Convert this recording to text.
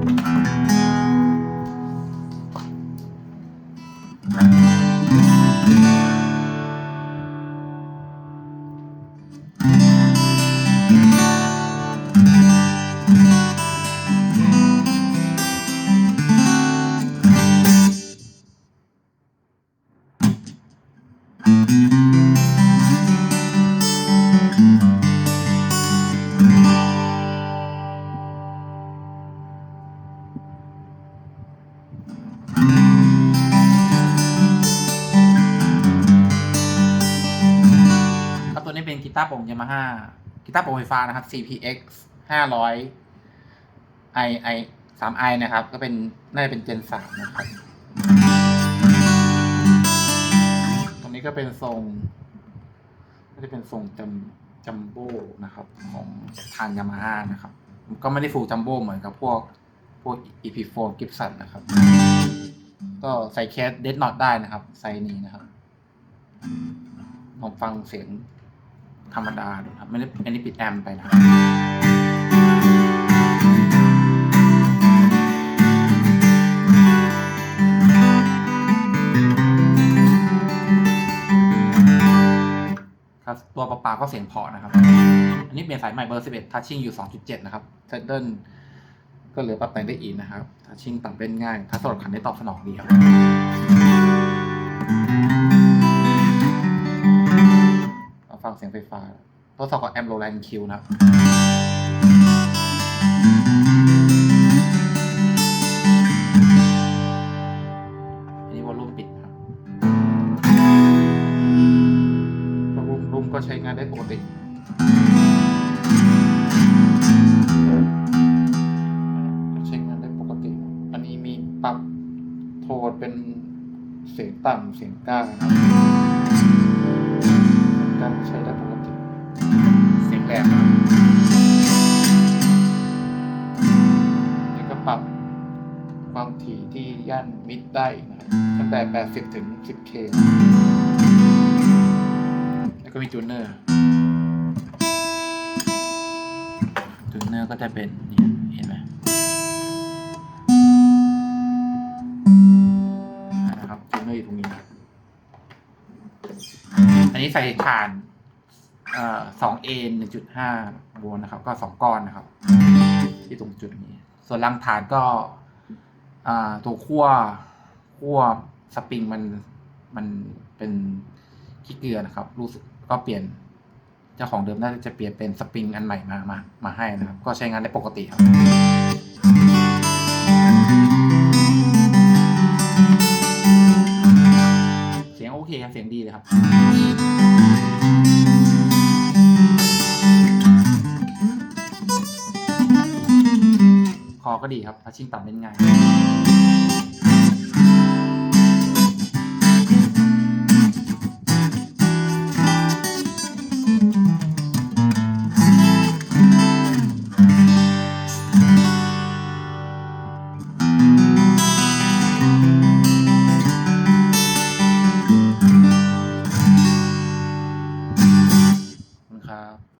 ครัาร์โปร่งยามาฮ่ากีตาร์โปร่งไฟฟ้านะครับ CPX 500 i i 3 i นะครับ ก็เป็นน่าจะเป็นเจน3นะครับ ตรงนี้ก็เป็นทรงน่าจะเป็นทรงจัมจัมโบ้นะครับ ของทางยามาฮ่านะครับ ก็ไม่ได้ฟูจัมโบ้เหมือนกับพวกพวก EP4 Gibson นะครับ ก็ใส่แคสเดดน็อตได้นะครับ ไซส์นี้นะครับลองฟังเสียง ธรรมดาดูครับไม่ได้ไม่ได้ปิดแอมป์ไปนะครับครับตัวปลาก็เสียงเพอนะครับ อันนี้เปลี่ยนสายใหม่เบอร์ 11 ทัชชิ่งอยู่ 2.7 นะครับเซตเดิลก็เหลือปรับแต่งได้อีกนะครับ ทัชชิ่งต่ำเป็นง่าย ถ้าสลดขันได้ตอบสนองดีครับ เสียงไฟฟ้าทดสอบกับแอมโรแลนคิวนะอันนี้วอลลุ่มปิดครับวอลลุ่มรุ่มก็ใช้งานได้ปกติใช้งานได้ปกติ อันนี้มีปรับโทนเป็นเสียงต่ำเสียงกลางนะครับ ใช้ได้ปกติ เสียงแหลมนะครับนี่ก็ปรับความถี่ที่ย่านมิดได้นะครับตั้งแต่ 80 ถึง 10K แล้วก็มีจูเนอร์จูเนอร์ก็จะเป็นนี่ นนี้ใส่ถ่านสองเอ็นหนึ่งจุดห้าโวลต์นะครับ ก็สองก้อนนะครับ ที่ตรงจุดนี้ ส่วนลำฐานก็ตัวขั้วขั้วสปริงมันมันเป็นขี้เกลือนะครับ รู้สึกก็เปลี่ยนเจ้าของเดิมน่าจะเปลี่ยนเป็นสปริงอันใหม่มามามาให้นะครับ ก็ใช้งานได้ปกติครับ เพลงเครับเสียงดีเลยครับ คอก็ดีครับพัชชิงต่ำเล่นง่าย